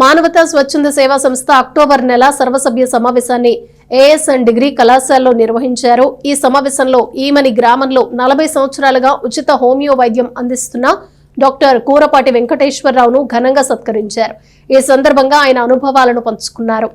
మానవతా స్వచ్ఛంద సేవా సంస్థ అక్టోబర్ నెల సర్వసభ్య సమావేశాన్ని ఏఎస్ఎన్ డిగ్రీ కళాశాలలో నిర్వహించారు. ఈ సమావేశంలో ఈమని గ్రామంలో నలభై సంవత్సరాలుగా ఉచిత హోమియో వైద్యం అందిస్తున్న డాక్టర్ కూరపాటి వెంకటేశ్వరరావును ఘనంగా సత్కరించారు. ఈ సందర్భంగా ఆయన అనుభవాలను పంచుకున్నారు.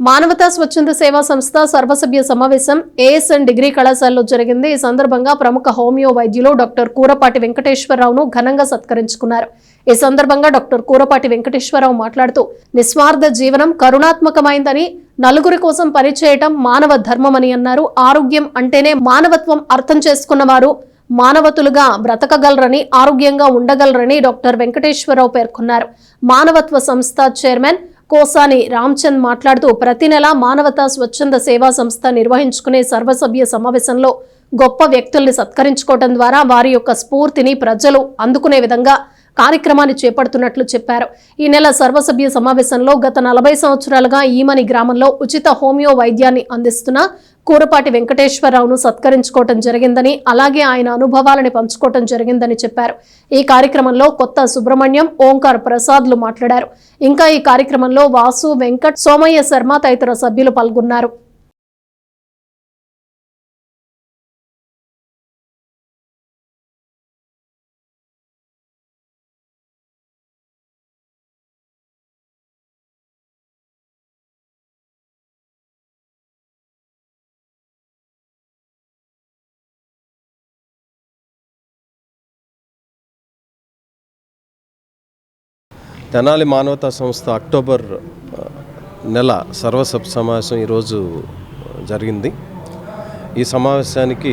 మానవతా స్వచ్ఛంద సేవా సంస్థ సర్వసభ్య సమావేశం ఏఎస్ఎన్ డిగ్రీ కళాశాలలో జరిగింది. ఈ సందర్భంగా ప్రముఖ హోమియో వైద్యులు డాక్టర్ కూరపాటి వెంకటేశ్వరరావును ఘనంగా సత్కరించుకున్నారు. ఈ సందర్భంగా డాక్టర్ కూరపాటి వెంకటేశ్వరరావు మాట్లాడుతూ నిస్వార్థ జీవనం కరుణాత్మకమైందని నలుగురి కోసం పనిచేయటం మానవ ధర్మమని అన్నారు. ఆరోగ్యం అంటేనే మానవత్వం అర్థం చేసుకున్నవారు మానవతులుగా బ్రతకగలరని ఆరోగ్యంగా ఉండగలరని డాక్టర్ వెంకటేశ్వరరావు పేర్కొన్నారు. మానవత్వ సంస్థ చైర్మన్ కోసాని రామ్చంద్ మాట్లాడుతూ ప్రతి నెల మానవతా స్వచ్ఛంద సేవా సంస్థ నిర్వహించుకునే సర్వసభ్య సమావేశంలో గొప్ప వ్యక్తుల్ని సత్కరించుకోవడం ద్వారా వారి యొక్క స్ఫూర్తిని ప్రజలు అందుకునే విధంగా కార్యక్రమాన్ని చేపడుతున్నట్లు చెప్పారు. ఈ నెల సర్వసభ్య సమావేశంలో గత నలభై సంవత్సరాలుగా ఈమని గ్రామంలో ఉచిత హోమియో వైద్యాన్ని అందిస్తున్న కూరపాటి వెంకటేశ్వరరావును సత్కరించుకోవటం జరిగిందని అలాగే ఆయన అనుభవాలని పంచుకోవటం జరిగిందని చెప్పారు. ఈ కార్యక్రమంలో కొత్త సుబ్రహ్మణ్యం ఓంకార్ ప్రసాద్లు మాట్లాడారు. ఇంకా ఈ కార్యక్రమంలో వాసు వెంకట్ సోమయ్య శర్మ తదితర సభ్యులు పాల్గొన్నారు. తెనాలి మానవతా సంస్థ అక్టోబర్ నెల సర్వసభ సమావేశం ఈరోజు జరిగింది. ఈ సమావేశానికి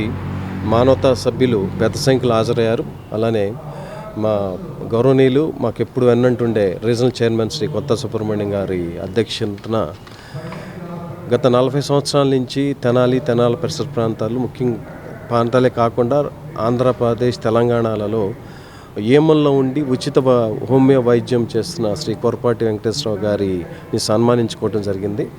మానవతా సభ్యులు పెద్ద సంఖ్యలో హాజరయ్యారు. అలానే మా గౌరవనీయులు మాకు ఎప్పుడు వెన్నంటుండే రీజనల్ చైర్మన్ శ్రీ కొత్త సుబ్రహ్మణ్యం గారి అధ్యక్షతన గత నలభై సంవత్సరాల నుంచి తెనాలి తెనాలి పరిసర ప్రాంతాలు ముఖ్యంగా ప్రాంతాలే కాకుండా ఆంధ్రప్రదేశ్ తెలంగాణలలో ఏమల్లో ఉండి ఉచిత హోమియో వైద్యం చేస్తున్న శ్రీ కొరపాటి వెంకటేశ్వరరావు గారిని సన్మానించుకోవడం జరిగింది.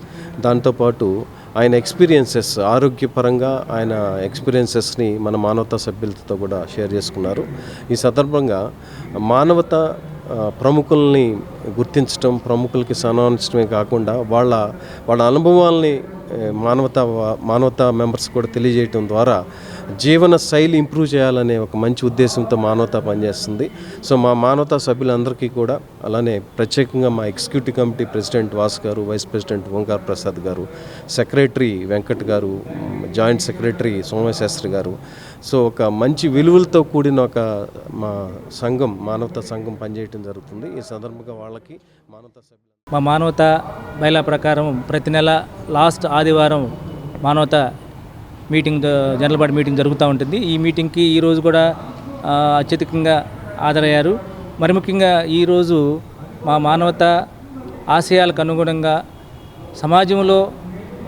దాంతోపాటు ఆయన ఎక్స్పీరియన్సెస్ ఆరోగ్యపరంగా ఆయన ఎక్స్పీరియన్సెస్ని మన మానవతా సభ్యులతో కూడా షేర్ చేసుకున్నారు. ఈ సందర్భంగా మానవత ప్రముఖుల్ని గుర్తించడం ప్రముఖులకి సన్మానించడమే కాకుండా వాళ్ళ వాళ్ళ అనుభవాల్ని మానవతా మానవతా మెంబర్స్ కూడా తెలియజేయటం ద్వారా జీవన శైలి ఇంప్రూవ్ చేయాలనే ఒక మంచి ఉద్దేశంతో మానవత పనిచేస్తుంది. సో మా మానవతా సభ్యులందరికీ కూడా అలానే ప్రత్యేకంగా మా ఎగ్జిక్యూటివ్ కమిటీ ప్రెసిడెంట్ వాస్ గారు వైస్ ప్రెసిడెంట్ ఓంకార్ ప్రసాద్ గారు సెక్రటరీ వెంకట్ గారు జాయింట్ సెక్రటరీ సోమశాస్త్రి గారు. సో ఒక మంచి విలువలతో కూడిన ఒక మా సంఘం మానవతా సంఘం పనిచేయటం జరుగుతుంది. ఈ సందర్భంగా వాళ్ళకి మానవతా సభ్యులు మా మానవత బయలా ప్రకారం ప్రతి నెల లాస్ట్ ఆదివారం మానవత మీటింగ్ జనరల్ బాడీ మీటింగ్ జరుగుతూ ఉంటుంది. ఈ మీటింగ్కి ఈరోజు కూడా అత్యధికంగా హాజరయ్యారు. మరి ముఖ్యంగా ఈరోజు మా మానవత ఆశయాలకు అనుగుణంగా సమాజంలో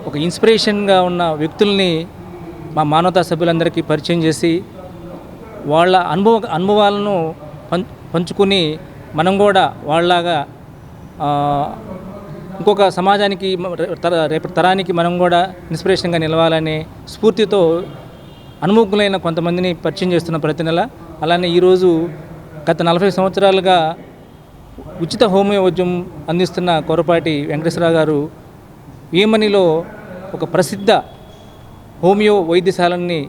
ఒక ఇన్స్పిరేషన్గా ఉన్న వ్యక్తుల్ని మా మానవతా సభ్యులందరికీ పరిచయం చేసి వాళ్ళ అనుభవ అనుభవాలను పం పంచుకుని మనం కూడా వాళ్ళలాగా ఇంకొక సమాజానికి రేపటి తరానికి మనం కూడా ఇన్స్పిరేషన్గా నిలవాలనే స్ఫూర్తితో అనుముఖులైన కొంతమందిని పరిచయం చేస్తున్న ప్రతి నెల. అలానే ఈరోజు గత నలభై సంవత్సరాలుగా ఉచిత హోమియో వైద్యం అందిస్తున్న కొరపాటి వెంకటేశ్వరరావు గారు ఏమనిలో ఒక ప్రసిద్ధ హోమియో వైద్యశాలని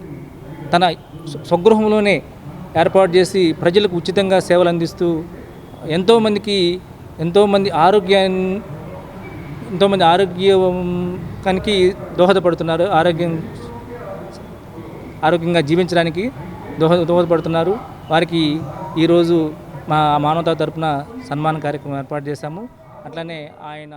తన స్వగృహంలోనే ఏర్పాటు చేసి ప్రజలకు ఉచితంగా సేవలు అందిస్తూ ఎంతోమందికి ఎంతోమంది ఆరోగ్యాన్ని ఎంతోమంది ఆరోగ్యానికి దోహదపడుతున్నారు ఆరోగ్యం ఆరోగ్యంగా జీవించడానికి దోహద దోహదపడుతున్నారు. వారికి ఈరోజు మా మానవతా తరపున సన్మాన కార్యక్రమం ఏర్పాటు చేశాము. అట్లనే ఆయన